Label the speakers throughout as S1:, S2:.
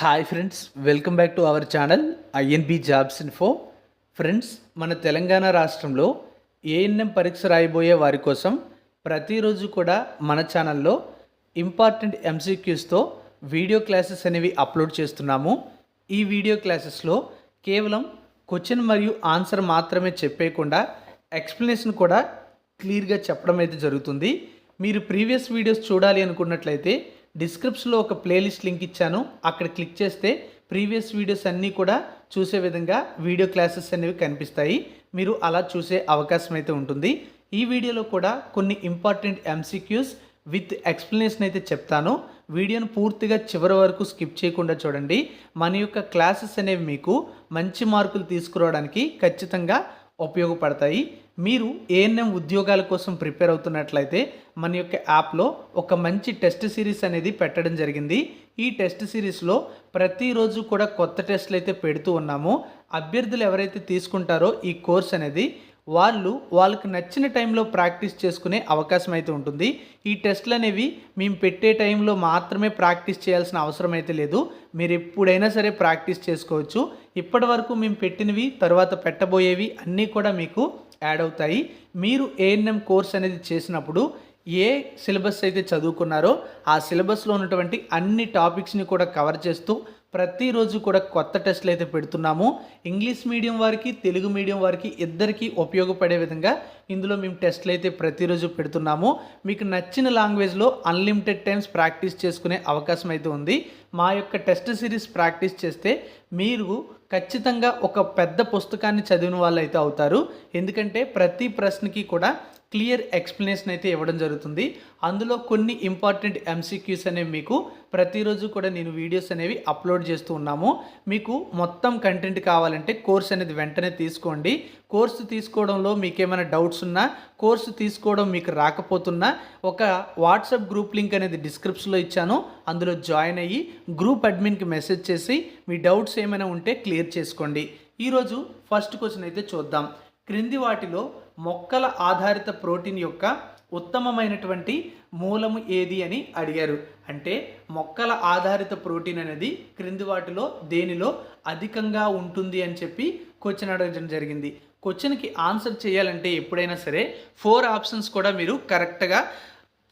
S1: Hi friends welcome back to our channel INB jobs info friends మన తెలంగాణ రాష్ట్రంలో ANM పరీక్ష రాయబోయే వారి కోసం ప్రతిరోజు కూడా మన ఛానల్లో ఇంపార్టెంట్ ఎంసీక్యూస్తో వీడియో క్లాసెస్ అనేవి అప్లోడ్ చేస్తున్నాము. ఈ వీడియో క్లాసెస్లో కేవలం క్వశ్చన్ మరియు ఆన్సర్ మాత్రమే చెప్పేయకుండా ఎక్స్ప్లెనేషన్ కూడా క్లియర్గా చెప్పడం అయితే జరుగుతుంది. మీరు ప్రీవియస్ వీడియోస్ చూడాలి అనుకున్నట్లయితే డిస్క్రిప్షన్లో ఒక ప్లేలిస్ట్ లింక్ ఇచ్చాను. అక్కడ క్లిక్ చేస్తే ప్రీవియస్ వీడియోస్ అన్నీ కూడా చూసే విధంగా వీడియో క్లాసెస్ అనేవి కనిపిస్తాయి. మీరు అలా చూసే అవకాశం అయితే ఉంటుంది. ఈ వీడియోలో కూడా కొన్ని ఇంపార్టెంట్ ఎంసీక్యూస్ విత్ ఎక్స్ప్లెనేషన్ అయితే చెప్తాను. వీడియోను పూర్తిగా చివరి వరకు స్కిప్ చేయకుండా చూడండి. మన యొక్క క్లాసెస్ అనేవి మీకు మంచి మార్కులు తీసుకురావడానికి ఖచ్చితంగా ఉపయోగపడతాయి. మీరు ఏఎన్ఎం ఉద్యోగాల కోసం ప్రిపేర్ అవుతున్నట్లయితే మన యొక్క యాప్లో ఒక మంచి టెస్ట్ సిరీస్ అనేది పెట్టడం జరిగింది. ఈ టెస్ట్ సిరీస్లో ప్రతిరోజు కూడా కొత్త టెస్ట్లు అయితే పెడుతూ ఉన్నాము. అభ్యర్థులు ఎవరైతే తీసుకుంటారో ఈ కోర్స్ అనేది వాళ్ళు వాళ్ళకి నచ్చిన టైంలో ప్రాక్టీస్ చేసుకునే అవకాశం అయితే ఉంటుంది. ఈ టెస్ట్లు అనేవి మేము పెట్టే టైంలో మాత్రమే ప్రాక్టీస్ చేయాల్సిన అవసరం అయితే లేదు. మీరు ఎప్పుడైనా సరే ప్రాక్టీస్ చేసుకోవచ్చు. ఇప్పటి వరకు మేము పెట్టినవి తర్వాత పెట్టబోయేవి అన్నీ కూడా మీకు యాడ్ అవుతాయి. మీరు ఏఎన్ఎం కోర్స్ అనేది చేసినప్పుడు ఏ సిలబస్ అయితే చదువుకున్నారో ఆ సిలబస్లో ఉన్నటువంటి అన్ని టాపిక్స్ని కూడా కవర్ చేస్తూ ప్రతిరోజు కూడా కొత్త టెస్ట్లు అయితే పెడుతున్నాము. ఇంగ్లీష్ మీడియం వారికి తెలుగు మీడియం వారికి ఇద్దరికీ ఉపయోగపడే విధంగా ఇందులో మేము టెస్ట్లు అయితే ప్రతిరోజు పెడుతున్నాము. మీకు నచ్చిన లాంగ్వేజ్లో అన్లిమిటెడ్ టైమ్స్ ప్రాక్టీస్ చేసుకునే అవకాశం అయితే ఉంది. మా యొక్క టెస్ట్ సిరీస్ ప్రాక్టీస్ చేస్తే మీరు ఖచ్చితంగా ఒక పెద్ద పుస్తకాన్ని చదివిన వాళ్ళు అయితే అవుతారు. ఎందుకంటే ప్రతి ప్రశ్నకి కూడా క్లియర్ ఎక్స్ప్లెనేషన్ అయితే ఇవ్వడం జరుగుతుంది. అందులో కొన్ని ఇంపార్టెంట్ ఎంసీక్యూస్ అనేవి మీకు ప్రతిరోజు కూడా నేను వీడియోస్ అనేవి అప్లోడ్ చేస్తూ ఉన్నాము. మీకు మొత్తం కంటెంట్ కావాలంటే కోర్స్ అనేది వెంటనే తీసుకోండి. కోర్సు తీసుకోవడంలో మీకు ఏమైనా డౌట్స్ ఉన్నా కోర్సు తీసుకోవడం మీకు రాకపోతున్నా ఒక వాట్సాప్ గ్రూప్ లింక్ అనేది డిస్క్రిప్షన్లో ఇచ్చాను. అందులో జాయిన్ అయ్యి గ్రూప్ అడ్మిన్కి మెసేజ్ చేసి మీ డౌట్స్ ఏమైనా ఉంటే క్లియర్ చేసుకోండి. ఈరోజు ఫస్ట్ క్వశ్చన్ అయితే చూద్దాం. క్రింది వాటిలో మొక్కల ఆధారిత ప్రోటీన్ యొక్క ఉత్తమమైనటువంటి మూలము ఏది అని అడిగారు. అంటే మొక్కల ఆధారిత ప్రోటీన్ అనేది క్రింది వాటిలో దేనిలో అధికంగా ఉంటుంది అని చెప్పి క్వశ్చన్ అడగడం జరిగింది. క్వశ్చన్కి ఆన్సర్ చేయాలంటే ఎప్పుడైనా సరే ఫోర్ ఆప్షన్స్ కూడా మీరు కరెక్ట్గా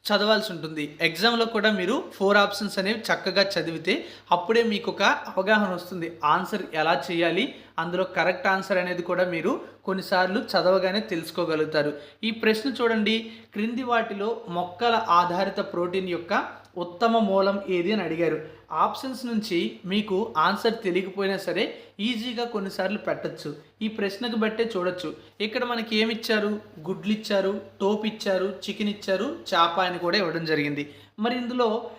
S1: చదవాల్సి ఉంటుంది ఎగ్జామ్లో కూడా మీరు ఫోర్ ఆప్షన్స్ అనేవి చక్కగా చదివితే అప్పుడే మీకు ఒక అవగాహన వస్తుంది. ఆన్సర్ ఎలా చేయాలి? అందులో కరెక్ట్ ఆన్సర్ అనేది కూడా మీరు కొన్నిసార్లు చదవగానే తెలుసుకోగలుగుతారు. ఈ ప్రశ్న చూడండి. క్రింది వాటిలో మొక్కల ఆధారిత ప్రోటీన్ యొక్క ఉత్తమ మూలం ఏది అని అడిగారు. ఆప్షన్స్ నుంచి మీకు ఆన్సర్ తెలియకపోయినా సరే ఈజీగా కొన్నిసార్లు పెట్టచ్చు. ఈ ప్రశ్నకు బట్టే చూడొచ్చు. ఇక్కడ మనకి ఏమి ఇచ్చారు గుడ్లు ఇచ్చారు టోప్ ఇచ్చారు చికెన్ ఇచ్చారు చేప అని కూడా ఇవ్వడం జరిగింది. మరి ఇందులో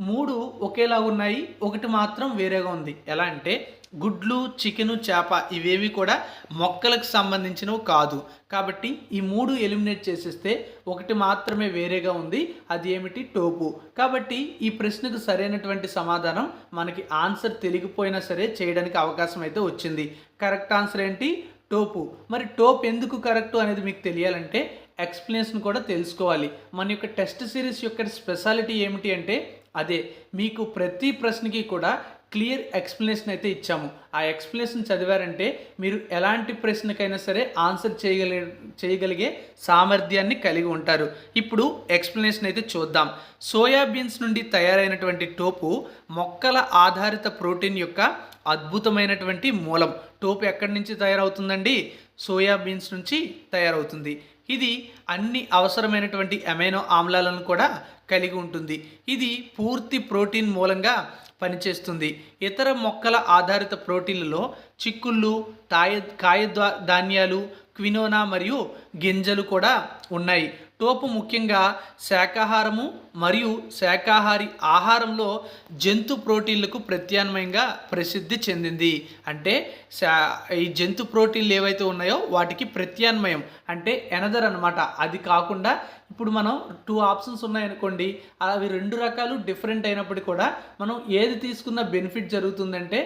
S1: మూడు ఒకేలా ఉన్నాయి. ఒకటి మాత్రం వేరేగా ఉంది. ఎలా అంటే గుడ్లు చికెను చేప ఇవేవి కూడా మొక్కలకు సంబంధించినవి కాదు. కాబట్టి ఈ మూడు ఎలిమినేట్ చేసేస్తే ఒకటి మాత్రమే వేరేగా ఉంది అది ఏమిటి? టోపు. కాబట్టి ఈ ప్రశ్నకు సరైనటువంటి సమాధానం మనకి ఆన్సర్ తెలియకపోయినా సరే చేయడానికి అవకాశం అయితే వచ్చింది. కరెక్ట్ ఆన్సర్ ఏంటి? టోపు. మరి టోప్ ఎందుకు కరెక్ట్ అనేది మీకు తెలియాలంటే ఎక్స్ప్లెనేషన్ కూడా తెలుసుకోవాలి. మన యొక్క టెస్ట్ సిరీస్ యొక్క స్పెషాలిటీ ఏమిటి అంటే అదే. మీకు ప్రతి ప్రశ్నకి కూడా క్లియర్ ఎక్స్ప్లెనేషన్ అయితే ఇచ్చాము. ఆ ఎక్స్ప్లెనేషన్ చదివారంటే మీరు ఎలాంటి ప్రశ్నకైనా సరే ఆన్సర్ చేయగలి చేయగలిగే సామర్థ్యాన్ని కలిగి ఉంటారు. ఇప్పుడు ఎక్స్ప్లెనేషన్ అయితే చూద్దాం. సోయాబీన్స్ నుండి తయారైనటువంటి టోపు మొక్కల ఆధారిత ప్రోటీన్ యొక్క అద్భుతమైనటువంటి మూలం. టోపు ఎక్కడి నుంచి తయారవుతుందండి? సోయాబీన్స్ నుంచి తయారవుతుంది. ఇది అన్ని అవసరమైనటువంటి అమైనో ఆమ్లాలను కూడా కలిగి ఉంటుంది. ఇది పూర్తి ప్రోటీన్ మూలంగా పనిచేస్తుంది. ఇతర మొక్కల ఆధారిత ప్రోటీన్లలో చిక్కుళ్ళు తాయ కాయ ధాన్యాలు క్వినోనా మరియు గింజలు కూడా ఉన్నాయి. టోపు ముఖ్యంగా శాకాహారము మరియు శాకాహారి ఆహారంలో జంతు ప్రోటీన్లకు ప్రత్యామ్నాయంగా ప్రసిద్ధి చెందింది. అంటే శా ఈ జంతు ప్రోటీన్లు ఏవైతే ఉన్నాయో వాటికి ప్రత్యామ్నాయం అంటే ఎనదర్ అనమాట అది కాకుండా ఇప్పుడు మనం టూ ఆప్షన్స్ ఉన్నాయనుకోండి. అవి రెండు రకాలు డిఫరెంట్ అయినప్పటికీ కూడా మనం ఏది తీసుకున్న బెనిఫిట్ జరుగుతుందంటే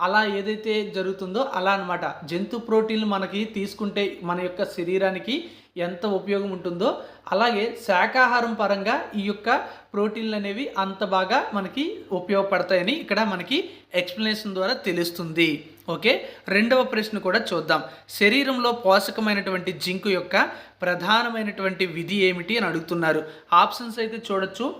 S1: అలా ఏదైతే జరుగుతుందో అలా అనమాట జంతు ప్రోటీన్లు మనకి తీసుకుంటే మన యొక్క శరీరానికి ఎంత ఉపయోగం ఉంటుందో. అలాగే శాకాహారం పరంగా ఈ యొక్క ప్రోటీన్లు అనేవి అంత బాగా మనకి ఉపయోగపడతాయని ఇక్కడ మనకి ఎక్స్ప్లెనేషన్ ద్వారా తెలుస్తుంది. ఓకే? రెండవ ప్రశ్న కూడా చూద్దాం. శరీరంలో పోషకమైనటువంటి జింకు యొక్క ప్రధానమైనటువంటి విధి ఏమిటి అని అడుగుతున్నారు. ఆప్షన్స్ అయితే చూడొచ్చు.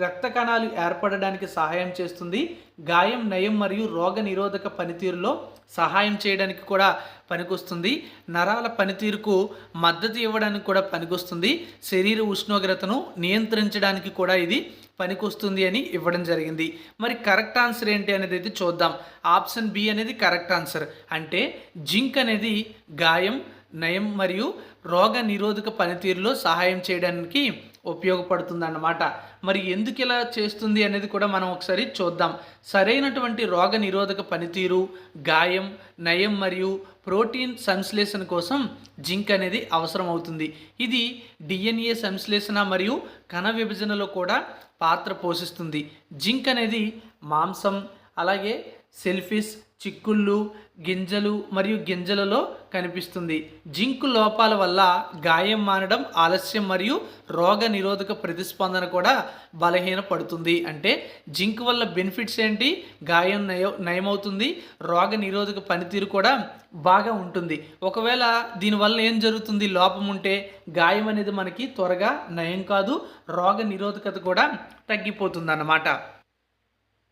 S1: రక్త కణాలు ఏర్పడడానికి సహాయం చేస్తుంది. గాయం నయం మరియు రోగ నిరోధక పనితీరులో సహాయం చేయడానికి కూడా పనికొస్తుంది. నరాల పనితీరుకు మద్దతు ఇవ్వడానికి కూడా పనికొస్తుంది. శరీర ఉష్ణోగ్రతను నియంత్రించడానికి కూడా ఇది పనికొస్తుంది అని ఇవ్వడం జరిగింది. మరి కరెక్ట్ ఆన్సర్ ఏంటి అనేది అయితే చూద్దాం. ఆప్షన్ బి అనేది కరెక్ట్ ఆన్సర్. అంటే జింక్ అనేది గాయం నయం మరియు రోగ నిరోధక పనితీరులో సహాయం చేయడానికి ఉపయోగపడుతుందన్నమాట. మరి ఎందుకు ఇలా చేస్తుంది అనేది కూడా మనం ఒకసారి చూద్దాం. సరైనటువంటి రోగ నిరోధక పనితీరు గాయం నయం మరియు ప్రోటీన్ సంశ్లేషణ కోసం జింక్ అనేది అవసరం అవుతుంది ఇది డిఎన్ఏ సంశ్లేషణ మరియు కణ విభజనలో కూడా పాత్ర పోషిస్తుంది. జింక్ అనేది మాంసం అలాగే సెల్ఫిష్ చిక్కుళ్ళు గింజలు మరియు గింజలలో కనిపిస్తుంది. జింక్ లోపాల వల్ల గాయం మానడం ఆలస్యం మరియు రోగ నిరోధక ప్రతిస్పందన కూడా బలహీనపడుతుంది. అంటే జింక్ వల్ల బెనిఫిట్స్ ఏంటి? గాయం నయ నయమవుతుంది. రోగ నిరోధక పనితీరు కూడా బాగా ఉంటుంది. ఒకవేళ దీనివల్ల ఏం జరుగుతుంది? లోపం ఉంటే గాయం అనేది మనకి త్వరగా నయం కాదు రోగ నిరోధకత కూడా తగ్గిపోతుంది అన్నమాట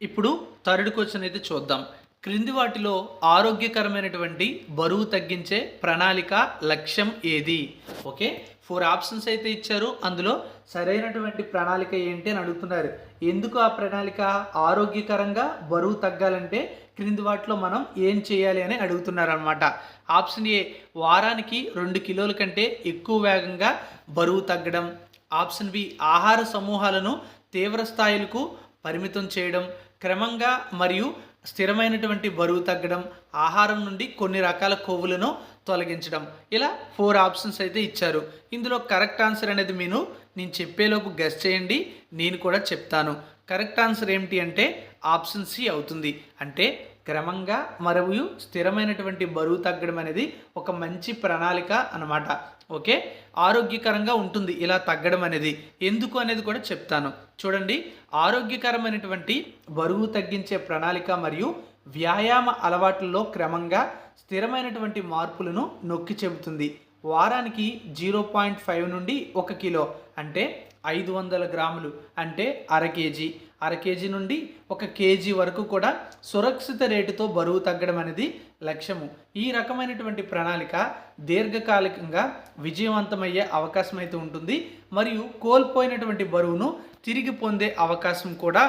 S1: ఇప్పుడు థర్డ్ క్వశ్చన్ అయితే చూద్దాం. క్రింది వాటిలో ఆరోగ్యకరమైనటువంటి బరువు తగ్గించే ప్రణాళిక లక్ష్యం ఏది? ఓకే? ఫోర్ ఆప్షన్స్ అయితే ఇచ్చారు. అందులో సరైనటువంటి ప్రణాళిక ఏంటి అని అడుగుతున్నారు. ఎందుకు ఆ ప్రణాళిక? ఆరోగ్యకరంగా బరువు తగ్గాలంటే క్రింది వాటిలో మనం ఏం చేయాలి అని అడుగుతున్నారు అనమాట ఆప్షన్ ఏ వారానికి రెండు కిలోల కంటే ఎక్కువ వేగంగా బరువు తగ్గడం. ఆప్షన్ బి ఆహార సమూహాలను తీవ్ర స్థాయిలకు పరిమితం చేయడం. క్రమంగా మరియు స్థిరమైనటువంటి బరువు తగ్గడం ఆహారం నుండి కొన్ని రకాల కొవ్వులను తొలగించడం. ఇలా ఫోర్ ఆప్షన్స్ అయితే ఇచ్చారు. ఇందులో కరెక్ట్ ఆన్సర్ అనేది మీరు నేను చెప్పేలోపు గెస్ చేయండి నేను కూడా చెప్తాను. కరెక్ట్ ఆన్సర్ ఏమిటి అంటే ఆప్షన్ సి అవుతుంది. అంటే క్రమంగా మరియు స్థిరమైనటువంటి బరువు తగ్గడం అనేది ఒక మంచి ప్రణాళిక అన్నమాట. ఓకే? ఆరోగ్యకరంగా ఉంటుంది ఇలా తగ్గడం అనేది. ఎందుకు అనేది కూడా చెప్తాను. చూడండి ఆరోగ్యకరమైనటువంటి బరువు తగ్గించే ప్రణాళిక మరియు వ్యాయామ అలవాట్లలో క్రమంగా స్థిరమైనటువంటి మార్పులను నొక్కి చెబుతుంది. వారానికి జీరో పాయింట్ ఫైవ్ నుండి ఒక కిలో అంటే ఐదు వందల గ్రాములు అంటే అర కేజీ. అర కేజీ నుండి ఒక కేజీ వరకు కూడా సురక్షిత రేటుతో బరువు తగ్గడం అనేది లక్ష్యము. ఈ రకమైనటువంటి ప్రణాళిక దీర్ఘకాలికంగా విజయవంతమయ్యే అవకాశం అయితే ఉంటుంది. మరియు కోల్పోయినటువంటి బరువును తిరిగి పొందే అవకాశం కూడా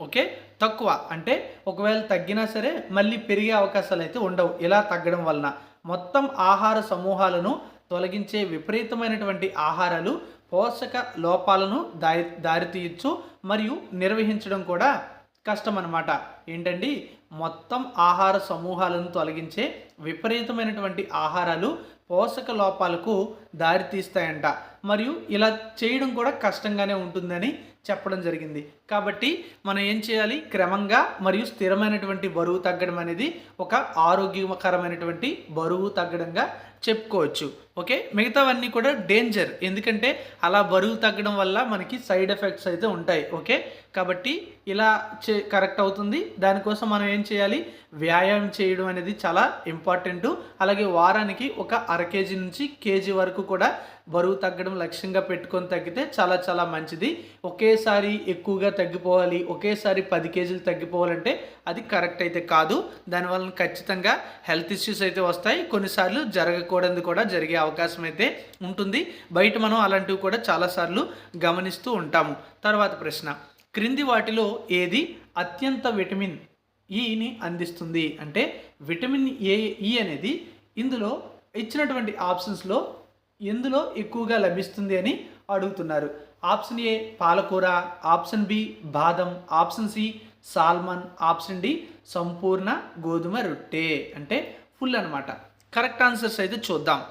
S1: ఓకే తక్కువ. అంటే ఒకవేళ తగ్గినా సరే మళ్ళీ పెరిగే అవకాశాలు అయితే ఉండవు. ఇలా తగ్గడం వలన మొత్తం ఆహార సమూహాలను తొలగించే విపరీతమైనటువంటి ఆహారాలు పోషక లోపాలను దారి దారితీయచ్చు మరియు నిర్వహించడం కూడా కష్టం అన్నమాట ఏంటండి? మొత్తం ఆహార సమూహాలను తొలగించే విపరీతమైనటువంటి ఆహారాలు పోషక లోపాలకు దారితీస్తాయంట. మరియు ఇలా చేయడం కూడా కష్టంగానే ఉంటుందని చెప్పడం జరిగింది. కాబట్టి మనం ఏం చేయాలి? క్రమంగా మరియు స్థిరమైనటువంటి బరువు తగ్గడం అనేది ఒక ఆరోగ్యకరమైనటువంటి బరువు తగ్గడంగా చెప్పుకోవచ్చు. ఓకే? మిగతావన్నీ కూడా డేంజర్. ఎందుకంటే అలా బరువు తగ్గడం వల్ల మనకి సైడ్ ఎఫెక్ట్స్ అయితే ఉంటాయి. ఓకే? కాబట్టి ఇలా చే కరెక్ట్ అవుతుంది. దానికోసం మనం ఏం చేయాలి? వ్యాయామం చేయడం అనేది చాలా ఇంపార్టెంట్. అలాగే వారానికి ఒక అర కేజీ నుంచి కేజీ వరకు కూడా బరువు తగ్గడం లక్ష్యంగా పెట్టుకొని తగ్గితే చాలా చాలా మంచిది. ఒకే ఒకేసారి ఎక్కువగా తగ్గిపోవాలి ఒకేసారి పది కేజీలు తగ్గిపోవాలంటే అది కరెక్ట్ అయితే కాదు. దానివల్ల ఖచ్చితంగా హెల్త్ ఇష్యూస్ అయితే వస్తాయి. కొన్నిసార్లు జరగకూడదు కూడా జరిగే అవకాశం అయితే ఉంటుంది. బయట మనం అలాంటివి కూడా చాలాసార్లు గమనిస్తూ ఉంటాము. తర్వాత ప్రశ్న క్రింది వాటిలో ఏది అత్యంత విటమిన్ e ఈని అందిస్తుంది? అంటే విటమిన్ ఏ ఈ e అనేది ఇందులో ఇచ్చినటువంటి ఆప్షన్స్లో ఎందులో ఎక్కువగా లభిస్తుంది అని అడుగుతున్నారు. ఆప్షన్ ఏ పాలకూర ఆప్షన్ బి బాదం option C salmon option D సంపూర్ణ గోధుమ రొట్టె. అంటే ఫుల్ అనమాట కరెక్ట్ ఆన్సర్స్ అయితే చూద్దాం.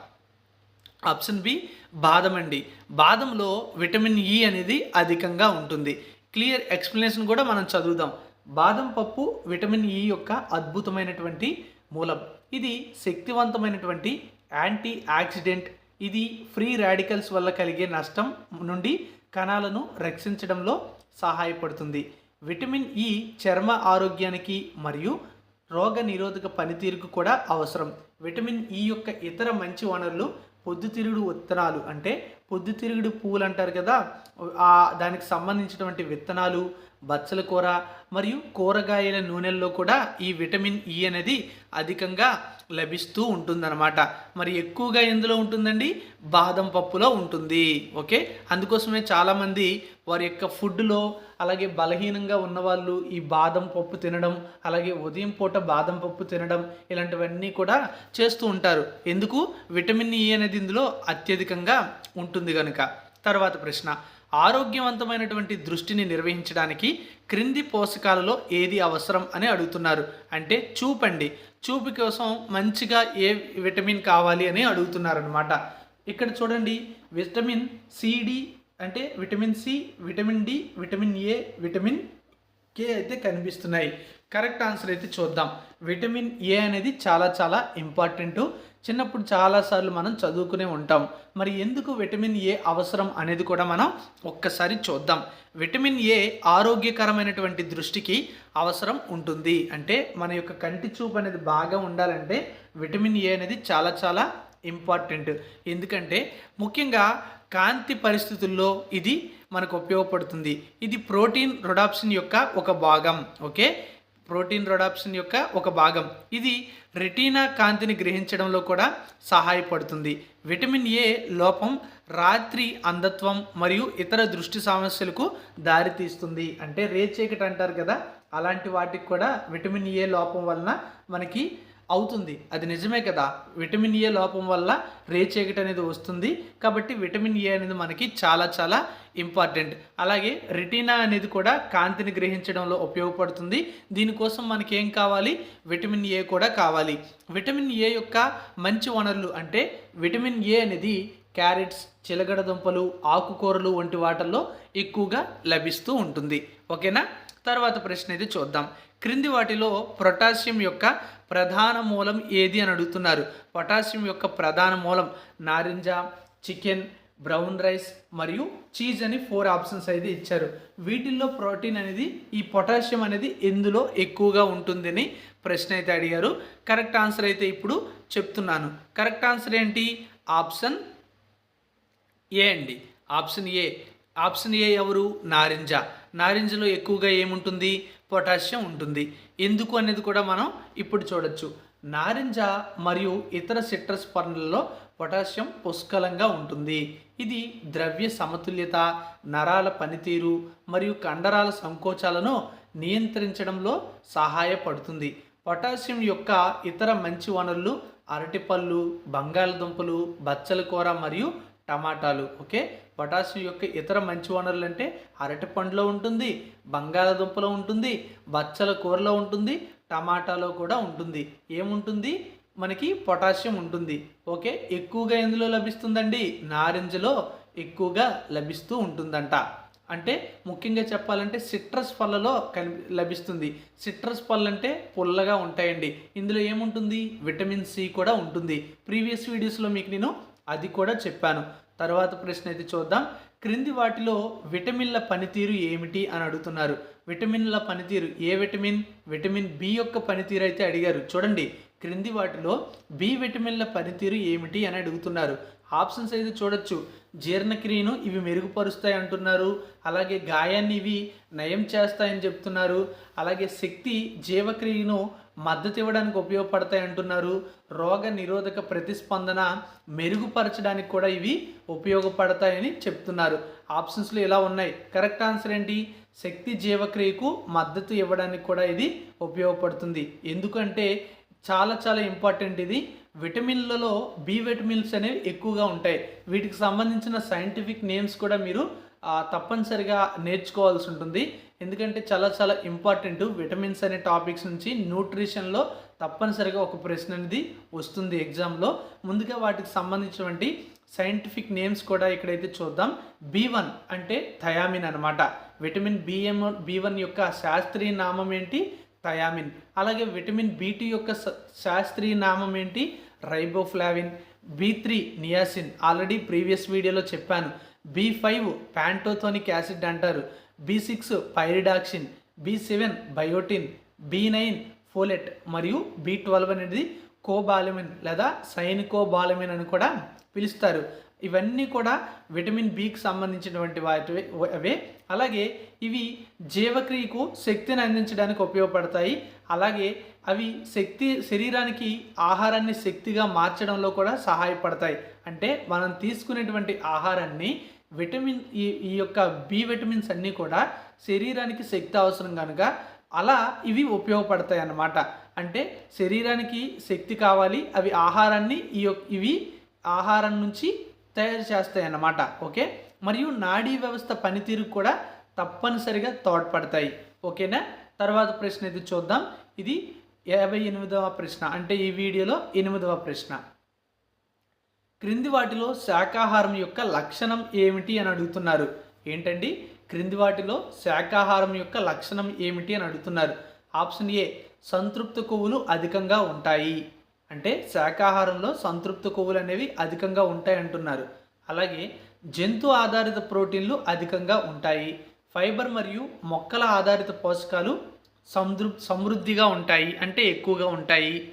S1: ఆప్షన్ బి బాదం అండి. బాదంలో విటమిన్ ఈ అనేది అధికంగా ఉంటుంది. క్లియర్ ఎక్స్ప్లెనేషన్ కూడా మనం చదువుదాం. బాదం పప్పు విటమిన్ ఇ యొక్క అద్భుతమైనటువంటి మూలం. ఇది శక్తివంతమైనటువంటి యాంటీ ఆక్సిడెంట్. ఇది ఫ్రీ రాడికల్స్ వల్ల కలిగే నష్టం నుండి కణాలను రక్షించడంలో సహాయపడుతుంది. విటమిన్ ఈ చర్మ ఆరోగ్యానికి మరియు రోగ నిరోధక పనితీరుకు కూడా అవసరం. విటమిన్ ఈ యొక్క ఇతర మంచి వనరులు పొద్దుతిరుగుడు విత్తనాలు అంటే పొద్దుతిరుగుడు పువ్వులు అంటారు కదా దానికి సంబంధించినటువంటి విత్తనాలు బచ్చల కూర మరియు కూరగాయల నూనెల్లో కూడా ఈ విటమిన్ ఇ అనేది అధికంగా లభిస్తూ ఉంటుందన్నమాట. మరి ఎక్కువగా ఎందులో ఉంటుందండి? బాదం పప్పులో ఉంటుంది. ఓకే? అందుకోసమే చాలామంది వారి యొక్క ఫుడ్లో అలాగే బలహీనంగా ఉన్నవాళ్ళు ఈ బాదం పప్పు తినడం అలాగే ఉదయం పూట బాదం పప్పు తినడం ఇలాంటివన్నీ కూడా చేస్తూ ఉంటారు. ఎందుకు? విటమిన్ ఇ అనేది ఇందులో అత్యధికంగా ఉంటుంది కనుక తర్వాత ప్రశ్న. ఆరోగ్యవంతమైనటువంటి దృష్టిని నిర్వహించడానికి క్రింది పోషకాలలో ఏది అవసరం అని అడుగుతున్నారు. అంటే చూపండి. చూపు కోసం మంచిగా ఏ విటమిన్ కావాలి అని అడుగుతున్నారు అనమాట ఇక్కడ చూడండి. విటమిన్ సిడి అంటే vitamin C vitamin D vitamin A vitamin K అయితే కనిపిస్తున్నాయి. కరెక్ట్ ఆన్సర్ అయితే చూద్దాం. విటమిన్ ఏ అనేది చాలా చాలా ఇంపార్టెంట్. చిన్నప్పుడు చాలాసార్లు మనం చదువుకునే ఉంటాం. మరి ఎందుకు విటమిన్ ఏ అవసరం అనేది కూడా మనం ఒక్కసారి చూద్దాం. విటమిన్ ఏ ఆరోగ్యకరమైనటువంటి దృష్టికి అవసరం ఉంటుంది. అంటే మన యొక్క కంటి చూపు అనేది బాగా ఉండాలంటే విటమిన్ ఏ అనేది చాలా చాలా ఇంపార్టెంట్. ఎందుకంటే ముఖ్యంగా కాంతి పరిస్థితుల్లో ఇది మనకు ఉపయోగపడుతుంది. ఇది ప్రోటీన్ రొడాప్సిన్ యొక్క ఒక భాగం. ఓకే? ప్రోటీన్ రొడాప్సిన్ యొక్క ఒక భాగం. ఇది రెటీనా కాంతిని గ్రహించడంలో కూడా సహాయపడుతుంది. విటమిన్ ఏ లోపం రాత్రి అంధత్వం మరియు ఇతర దృష్టి సమస్యలకు దారితీస్తుంది. అంటే రేచీకటి అంటారు కదా అలాంటి వాటికి కూడా విటమిన్ ఏ లోపం వలన మనకి అవుతుంది. అది నిజమే కదా. విటమిన్ ఏ లోపం వల్ల రేచీకటి అనేది వస్తుంది. కాబట్టి విటమిన్ ఏ అనేది మనకి చాలా చాలా ఇంపార్టెంట్. అలాగే రెటీనా అనేది కూడా కాంతిని గ్రహించడంలో ఉపయోగపడుతుంది. దీనికోసం మనకి ఏం కావాలి? విటమిన్ ఏ కూడా కావాలి. విటమిన్ ఏ యొక్క మంచి వనరులు అంటే విటమిన్ ఏ అనేది క్యారెట్స్ చిలగడ దుంపలు ఆకుకూరలు వంటి వాటిల్లో ఎక్కువగా లభిస్తూ ఉంటుంది. ఓకేనా? తర్వాత ప్రశ్న అయితే చూద్దాం. క్రింది వాటిలో పొటాషియం యొక్క ప్రధాన మూలం ఏది అని అడుగుతున్నారు. పొటాషియం యొక్క ప్రధాన మూలం నారింజ చికెన్ బ్రౌన్ రైస్ మరియు చీజ్ అని ఫోర్ ఆప్షన్స్ అయితే ఇచ్చారు. వీటిల్లో ప్రోటీన్ అనేది ఈ పొటాషియం అనేది ఎందులో ఎక్కువగా ఉంటుందని ప్రశ్న అయితే అడిగారు. కరెక్ట్ ఆన్సర్ అయితే ఇప్పుడు చెప్తున్నాను. కరెక్ట్ ఆన్సర్ ఏంటి? ఆప్షన్ ఏ అండి. Option A. ఆప్షన్ ఏ ఎవరు? నారింజ. నారింజలో ఎక్కువగా ఏముంటుంది? పొటాషియం ఉంటుంది. ఎందుకు అనేది కూడా మనం ఇప్పుడు చూడొచ్చు. నారింజ మరియు ఇతర సిట్రస్ పండ్లలో పొటాషియం పుష్కలంగా ఉంటుంది. ఇది ద్రవ్య సమతుల్యత నరాల పనితీరు మరియు కండరాల సంకోచాలను నియంత్రించడంలో సహాయపడుతుంది. పొటాషియం యొక్క ఇతర మంచి వనరులు అరటిపళ్ళు బంగాళదుంపలు బచ్చల కూర మరియు టమాటాలు. ఓకే? పొటాషియం యొక్క ఇతర మంచి వనరులు అంటే అరటి పండులో ఉంటుంది బంగాళదుంపలో ఉంటుంది బచ్చల కూరలో ఉంటుంది టమాటాలో కూడా ఉంటుంది. ఏముంటుంది? మనకి పొటాషియం ఉంటుంది. ఓకే? ఎక్కువగా ఎందులో లభిస్తుందండి? నారింజలో ఎక్కువగా లభిస్తూ ఉంటుందంట. అంటే ముఖ్యంగా చెప్పాలంటే సిట్రస్ పళ్ళలో కని లభిస్తుంది. సిట్రస్ పళ్ళు అంటే పుల్లగా ఉంటాయండి. ఇందులో ఏముంటుంది? విటమిన్ సి కూడా ఉంటుంది. ప్రీవియస్ వీడియోస్లో మీకు నేను అది కూడా చెప్పాను. తర్వాత ప్రశ్న అయితే చూద్దాం. క్రింది వాటిలో విటమిన్ల పనితీరు ఏమిటి అని అడుగుతున్నారు. విటమిన్ల పనితీరు ఏ విటమిన్? విటమిన్ బి యొక్క పనితీరు అయితే అడిగారు. చూడండి. క్రింది వాటిలో బి విటమిన్ల పనితీరు ఏమిటి అని అడుగుతున్నారు. ఆప్షన్స్ అయితే చూడొచ్చు. జీర్ణక్రియను ఇవి మెరుగుపరుస్తాయి అంటున్నారు. అలాగే గాయాన్ని ఇవి నయం చేస్తాయని చెప్తున్నారు. అలాగే శక్తి జీవక్రియను మద్దతు ఇవ్వడానికి ఉపయోగపడతాయి అంటున్నారు. రోగ నిరోధక ప్రతిస్పందన మెరుగుపరచడానికి కూడా ఇవి ఉపయోగపడతాయని చెప్తున్నారు. ఆప్షన్స్లో ఇలా ఉన్నాయి. కరెక్ట్ ఆన్సర్ ఏంటి? శక్తి జీవక్రియకు మద్దతు ఇవ్వడానికి కూడా ఇది ఉపయోగపడుతుంది. ఎందుకంటే చాలా చాలా ఇంపార్టెంట్ ఇది. విటమిన్లలో బి విటమిన్స్ అనేవి ఎక్కువగా ఉంటాయి. వీటికి సంబంధించిన సైంటిఫిక్ నేమ్స్ కూడా మీరు తప్పనిసరిగా నేర్చుకోవాల్సి ఉంటుంది. ఎందుకంటే చాలా చాలా ఇంపార్టెంట్ విటమిన్స్ అనే టాపిక్స్ నుంచి న్యూట్రిషన్లో తప్పనిసరిగా ఒక ప్రశ్న అనేది వస్తుంది ఎగ్జామ్లో. ముందుగా వాటికి సంబంధించినటువంటి సైంటిఫిక్ నేమ్స్ కూడా ఇక్కడైతే చూద్దాం. బి వన్ అంటే థయామిన్ అనమాట విటమిన్ బిఎం బి వన్ యొక్క శాస్త్రీయ నామం ఏంటి? థయామిన్. అలాగే విటమిన్ బి టూ యొక్క శాస్త్రీయ నామం ఏంటి? Riboflavin. B three niacin. Already previous వీడియోలో చెప్పాను. బి ఫైవ్ ప్యాంటోథోనిక్ యాసిడ్ అంటారు. B six pyridoxine B seven biotin B nine folate మరియు బి ట్వెల్వ్ అనేది కోబాలమిన్ లేదా సైనికోబాలమిన్ అని కూడా పిలుస్తారు. ఇవన్నీ కూడా విటమిన్ బికి సంబంధించినటువంటి వాటి అవే. అలాగే ఇవి జీవక్రియకు శక్తిని అందించడానికి ఉపయోగపడతాయి. అలాగే అవి శక్తి శరీరానికి ఆహారాన్ని శక్తిగా మార్చడంలో కూడా సహాయపడతాయి. అంటే మనం తీసుకునేటువంటి ఆహారాన్ని విటమిన్ ఈ ఈ యొక్క బి విటమిన్స్ అన్నీ కూడా శరీరానికి శక్తి అవసరం కనుక అలా ఇవి ఉపయోగపడతాయి అన్నమాట. అంటే శరీరానికి శక్తి కావాలి అవి ఆహారాన్ని ఈ ఇవి ఆహారం నుంచి తయారు చేస్తాయి అన్నమాట. ఓకే? మరియు నాడీ వ్యవస్థ పనితీరు కూడా తప్పనిసరిగా తోడ్పడతాయి. ఓకేనా? తర్వాత ప్రశ్న ఇది చూద్దాం. ఇది యాభై ఎనిమిదవ ప్రశ్న. అంటే ఈ వీడియోలో ఎనిమిదవ ప్రశ్న. క్రింది వాటిలో శాకాహారం యొక్క లక్షణం ఏమిటి అని అడుగుతున్నారు. ఏంటండి? క్రింది వాటిలో శాకాహారం యొక్క లక్షణం ఏమిటి అని అడుగుతున్నారు. ఆప్షన్ ఏ సంతృప్త కొవ్వులు అధికంగా ఉంటాయి. అంటే శాకాహారంలో సంతృప్త కొవ్వులు అనేవి అధికంగా ఉంటాయి అంటున్నారు. అలాగే జంతు ఆధారిత ప్రోటీన్లు అధికంగా ఉంటాయి. ఫైబర్ మరియు మొక్కల ఆధారిత పోషకాలు సమృ సమృద్ధిగా ఉంటాయి అంటే ఎక్కువగా ఉంటాయి.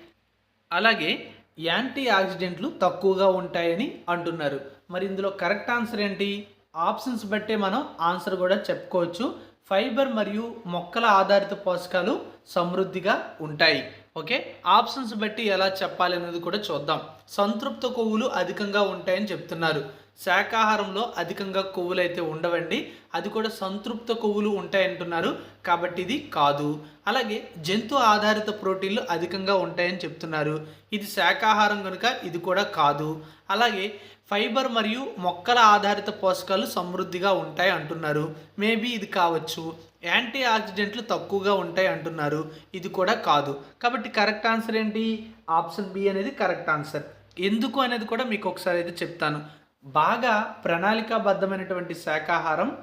S1: అలాగే యాంటీ ఆక్సిడెంట్లు తక్కువగా ఉంటాయని అంటున్నారు. మరి ఇందులో కరెక్ట్ ఆన్సర్ ఏంటి? ఆప్షన్స్ బట్టే మనం ఆన్సర్ కూడా చెప్పుకోవచ్చు. ఫైబర్ మరియు మొక్కల ఆధారిత పోషకాలు సమృద్ధిగా ఉంటాయి. ఓకే? ఆప్షన్స్ బట్టి ఎలా చెప్పాలి అనేది కూడా చూద్దాం. సంతృప్త కొవ్వులు అధికంగా ఉంటాయని చెప్తున్నారు. శాకాహారంలో అధికంగా కొవ్వులు అయితే ఉండవండి. అది కూడా సంతృప్త కొవ్వులు ఉంటాయంటున్నారు. కాబట్టి ఇది కాదు. అలాగే జంతు ఆధారిత ప్రోటీన్లు అధికంగా ఉంటాయని చెప్తున్నారు. ఇది శాకాహారం కనుక ఇది కూడా కాదు. అలాగే ఫైబర్ మరియు మొక్కల ఆధారిత పోషకాలు సమృద్ధిగా ఉంటాయి అంటున్నారు. మేబీ ఇది కావచ్చు. యాంటీ ఆక్సిడెంట్లు తక్కువగా ఉంటాయి అంటున్నారు. ఇది కూడా కాదు. కాబట్టి కరెక్ట్ ఆన్సర్ ఏంటి? ఆప్షన్ బి అనేది కరెక్ట్ ఆన్సర్. ఎందుకు అనేది కూడా మీకు ఒకసారి అయితే చెప్తాను. బాగా ప్రణాళికాబద్ధమైనటువంటి శాకాహారం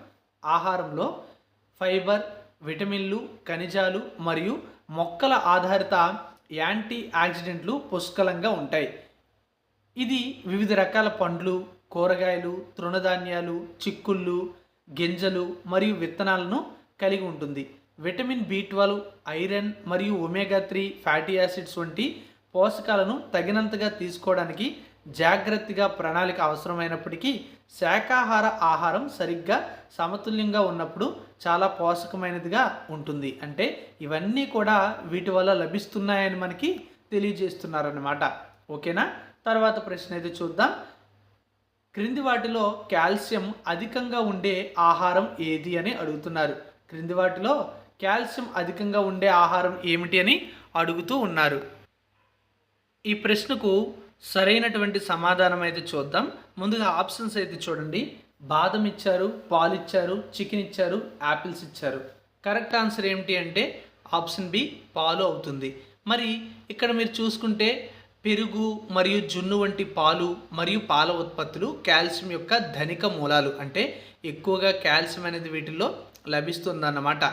S1: ఆహారంలో ఫైబర్ విటమిన్లు ఖనిజాలు మరియు మొక్కల ఆధారిత యాంటీ ఆక్సిడెంట్లు పుష్కలంగా ఉంటాయి. ఇది వివిధ రకాల పండ్లు కూరగాయలు తృణధాన్యాలు చిక్కుళ్ళు గింజలు మరియు విత్తనాలను కలిగి ఉంటుంది. విటమిన్ బి ట్వెల్వ్ ఐరన్ మరియు ఒమేగా త్రీ ఫ్యాటీ యాసిడ్స్ వంటి పోషకాలను తగినంతగా తీసుకోవడానికి జాగ్రత్తగా ప్రణాళిక అవసరమైనప్పటికీ శాకాహార ఆహారం సరిగ్గా సమతుల్యంగా ఉన్నప్పుడు చాలా పోషకమైనదిగా ఉంటుంది. అంటే ఇవన్నీ కూడా వీటి వల్ల లభిస్తున్నాయని మనకి తెలియజేస్తున్నారన్నమాట. ఓకేనా? తర్వాత ప్రశ్న అయితే చూద్దాం. క్రింది వాటిలో కాల్షియం అధికంగా ఉండే ఆహారం ఏది అని అడుగుతున్నారు. క్రింది వాటిలో కాల్షియం అధికంగా ఉండే ఆహారం ఏమిటి అని అడుగుతూ ఉన్నారు. ఈ ప్రశ్నకు సరైనటువంటి సమాధానం అయితే చూద్దాం. ముందుగా ఆప్షన్స్ అయితే చూడండి. బాదం ఇచ్చారు పాలు ఇచ్చారు చికెన్ ఇచ్చారు యాపిల్స్ ఇచ్చారు. కరెక్ట్ ఆన్సర్ ఏమిటి అంటే ఆప్షన్ బి పాలు అవుతుంది. మరి ఇక్కడ మీరు చూసుకుంటే పెరుగు మరియు జున్ను వంటి పాలు మరియు పాల ఉత్పత్తులు కాల్షియం యొక్క ధనిక మూలాలు అంటే ఎక్కువగా కాల్షియం అనేది వీటిల్లో లభిస్తుందన్నమాట.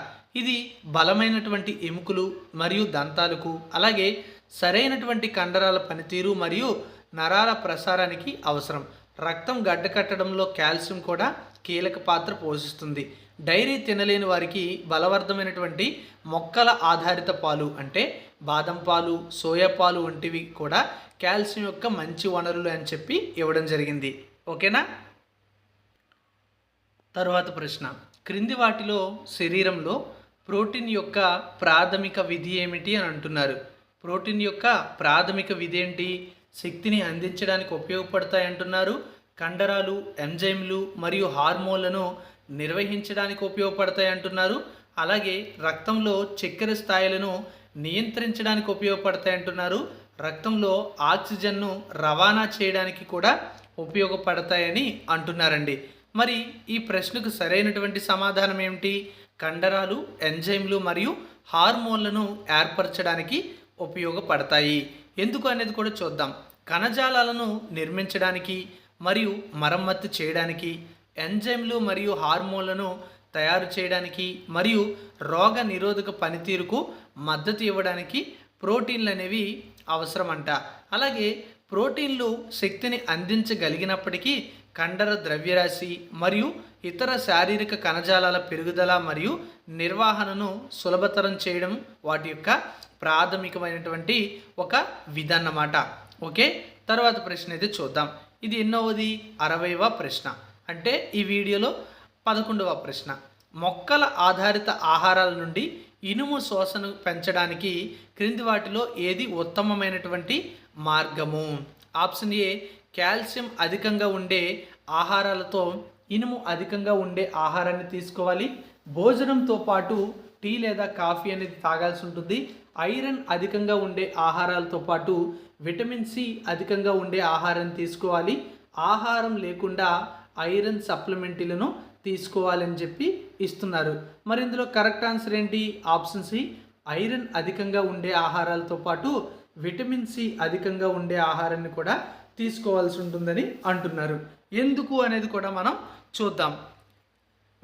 S1: ఇది బలమైనటువంటి ఎముకలు మరియు దంతాలకు అలాగే సరైనటువంటి కండరాల పనితీరు మరియు నరాల ప్రసారానికి అవసరం. రక్తం గడ్డకట్టడంలో కాల్షియం కూడా కీలక పాత్ర పోషిస్తుంది. డైరీ తినలేని వారికి బలవర్ధమైనటువంటి మొక్కల ఆధారిత పాలు అంటే బాదం పాలు సోయా పాలు వంటివి కూడా కాల్షియం యొక్క మంచి వనరులు అని చెప్పి ఇవ్వడం జరిగింది. ఓకేనా? తర్వాత ప్రశ్న. క్రింది వాటిలో శరీరంలో ప్రోటీన్ యొక్క ప్రాథమిక విధి ఏమిటి అని అంటున్నారు. ప్రోటీన్ యొక్క ప్రాథమిక విధి ఏంటి శక్తిని అందించడానికి ఉపయోగపడతాయి అంటున్నారు. కండరాలు ఎంజైమ్లు మరియు హార్మోన్లను నిర్వహించడానికి ఉపయోగపడతాయి అంటున్నారు. అలాగే రక్తంలో చక్కెర స్థాయిలను నియంత్రించడానికి ఉపయోగపడతాయి అంటున్నారు. రక్తంలో ఆక్సిజన్ను రవాణా చేయడానికి కూడా ఉపయోగపడతాయని అంటున్నారండి. మరి ఈ ప్రశ్నకు సరైనటువంటి సమాధానం ఏమిటి? కండరాలు ఎంజైమ్లు మరియు హార్మోన్లను ఏర్పరచడానికి ఉపయోగపడతాయి. ఎందుకు అనేది కూడా చూద్దాం. కణజాలాలను నిర్మించడానికి మరియు మరమ్మత్తు చేయడానికి ఎంజైమ్లు మరియు హార్మోన్లను తయారు చేయడానికి మరియు రోగ నిరోధక పనితీరుకు మద్దతు ఇవ్వడానికి ప్రోటీన్లు అనేవి అవసరమంట. అలాగే ప్రోటీన్లు శక్తిని అందించగలిగినప్పటికీ కండర ద్రవ్యరాశి మరియు ఇతర శారీరక కణజాలాల పెరుగుదల మరియు నిర్వహణను సులభతరం చేయడం వాటి యొక్క ప్రాథమికమైనటువంటి ఒక విధాన్నమాట ఓకే? తర్వాత ప్రశ్న అయితే చూద్దాం. ఇది ఎన్నవది? అరవైవ ప్రశ్న. అంటే ఈ వీడియోలో పదకొండవ ప్రశ్న. మొక్కల ఆధారిత ఆహారాల నుండి ఇనుము శోషణ పెంచడానికి క్రింది వాటిలో ఏది ఉత్తమమైనటువంటి మార్గము? ఆప్షన్ ఏ కాల్షియం అధికంగా ఉండే ఆహారాలతో ఇనుము అధికంగా ఉండే ఆహారాన్ని తీసుకోవాలి. భోజనంతో పాటు టీ లేదా కాఫీ అనేది తాగాల్సి ఉంటుంది. ఐరన్ అధికంగా ఉండే ఆహారాలతో పాటు విటమిన్ సి అధికంగా ఉండే ఆహారం తీసుకోవాలి. ఆహారం లేకుండా ఐరన్ సప్లిమెంటీలను తీసుకోవాలని చెప్పి ఇస్తున్నారు. మరి ఇందులో కరెక్ట్ ఆన్సర్ ఏంటి? ఆప్షన్ సి ఐరన్ అధికంగా ఉండే ఆహారాలతో పాటు విటమిన్ సి అధికంగా ఉండే ఆహారాన్ని కూడా తీసుకోవాల్సి ఉంటుందని అంటున్నారు. ఎందుకు అనేది కూడా మనం చూద్దాం.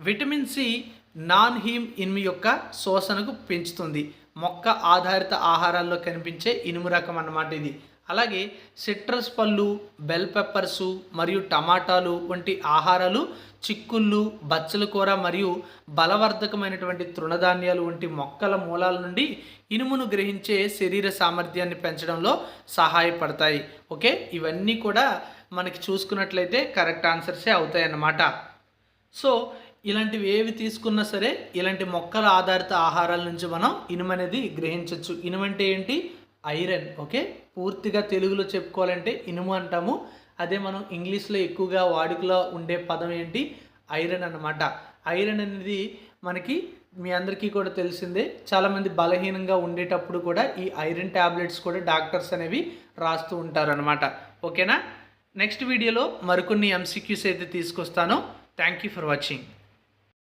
S1: విటమిన్ సి నాన్ హీమ్ ఇనుము యొక్క శోషణకు పెంచుతుంది. మొక్క ఆధారిత ఆహారాల్లో కనిపించే ఇనుము రకం అన్నమాట ఇది. అలాగే సిట్రస్ పళ్ళు బెల్ పెప్పర్సు మరియు టమాటాలు వంటి ఆహారాలు చిక్కుళ్ళు బచ్చల కూర మరియు బలవర్ధకమైనటువంటి తృణధాన్యాలు వంటి మొక్కల మూలాల నుండి ఇనుమును గ్రహించే శరీర సామర్థ్యాన్ని పెంచడంలో సహాయపడతాయి. ఓకే? ఇవన్నీ కూడా మనకి చూసుకున్నట్లయితే కరెక్ట్ ఆన్సర్సే అవుతాయి అన్నమాట సో ఇలాంటివి ఏవి తీసుకున్నా సరే ఇలాంటి మొక్కల ఆధారిత ఆహారాల నుంచి మనం ఇనుము అనేది గ్రహించవచ్చు ఇనుము అంటే ఏంటి? Iron okay? పూర్తిగా తెలుగులో చెప్పుకోవాలంటే ఇనుము అంటాము. అదే మనం ఇంగ్లీష్లో ఎక్కువగా వాడుకలో ఉండే పదం ఏంటి? ఐరన్ అనమాట ఐరన్ అనేది మనకి మీ అందరికీ కూడా తెలిసిందే చాలామంది బలహీనంగా ఉండేటప్పుడు కూడా ఈ ఐరన్ ట్యాబ్లెట్స్ కూడా డాక్టర్స్ అనేవి రాస్తూ ఉంటారనమాట ఓకేనా? నెక్స్ట్ వీడియోలో మరికొన్ని ఎంసీక్యూస్ అయితే తీసుకొస్తాను. Thank you for watching